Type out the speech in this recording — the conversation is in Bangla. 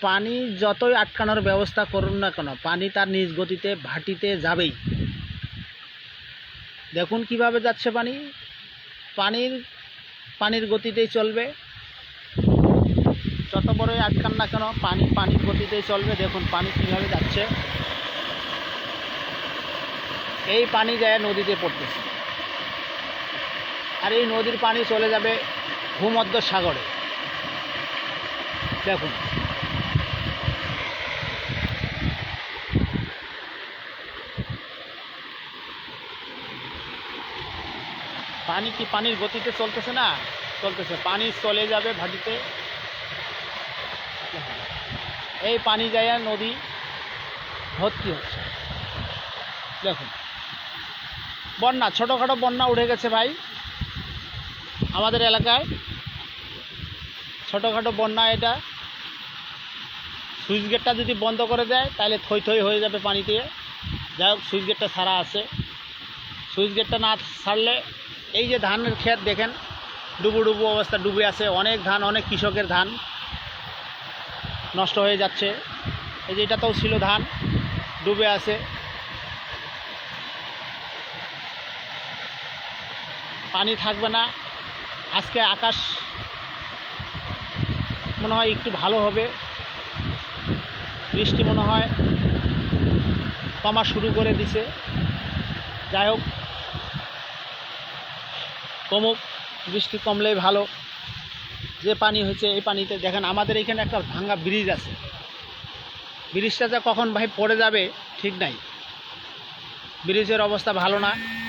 পানি যতই আটকানোর ব্যবস্থা করুন না কেন, পানি তার নিজ গতিতে ভাটিতে যাবেই। দেখুন কীভাবে যাচ্ছে পানি। পানির পানির গতিতেই চলবে। যত বড়ই আটকান না কেন, পানি, পানির গতিতেই চলবে। দেখুন পানি কীভাবে যাচ্ছে। এই পানি যায় নদীতে পড়তেছে। আর এই নদীর পানি চলে যাবে ভূমধ্য সাগরে দেখুন। পানি কি পানির গতিতে চলতেছে না? চলতেছে। পানি চলে যাবে ভাটিতে এই পানি যায় নদী ভর্তি হচ্ছে। দেখুন। বন্যা, ছোটোখাটো বন্যা উঠে গেছে ভাই। আমাদের এলাকায় ছোটোখাটো বন্যা এটা। সুইচ গেটটা যদি বন্ধ করে দেয়, তাহলে থই থই হয়ে যাবে পানিতে। যাই হোক, সুইচ গেটটা সারা আছে। সুইচ গেটটা না ছাড়লে এই যে ধানের ক্ষেত দেখেন, ডুবু ডুবু অবস্থা, ডুবে আছে, অনেক ধান, অনেক কৃষকের ধান নষ্ট হয়ে যাচ্ছে। এই যে এটাতেও ছিল ধান, ডুবে আছে। পানি থাকবে না। আজকে আকাশ মনে হয় একটু ভালো হবে। বৃষ্টি মনে হয় কমা শুরু করে দিছে। যাই হোক কমুক, বৃষ্টি কমলেই ভালো। যে পানি হচ্ছে এই পানিতে, দেখেন আমাদের এখানে একটা ভাঙ্গা ব্রিজ আছে। ব্রিজটা যে কখন ভাই পড়ে যাবে, ঠিক নাই। ব্রিজের অবস্থা ভালো না।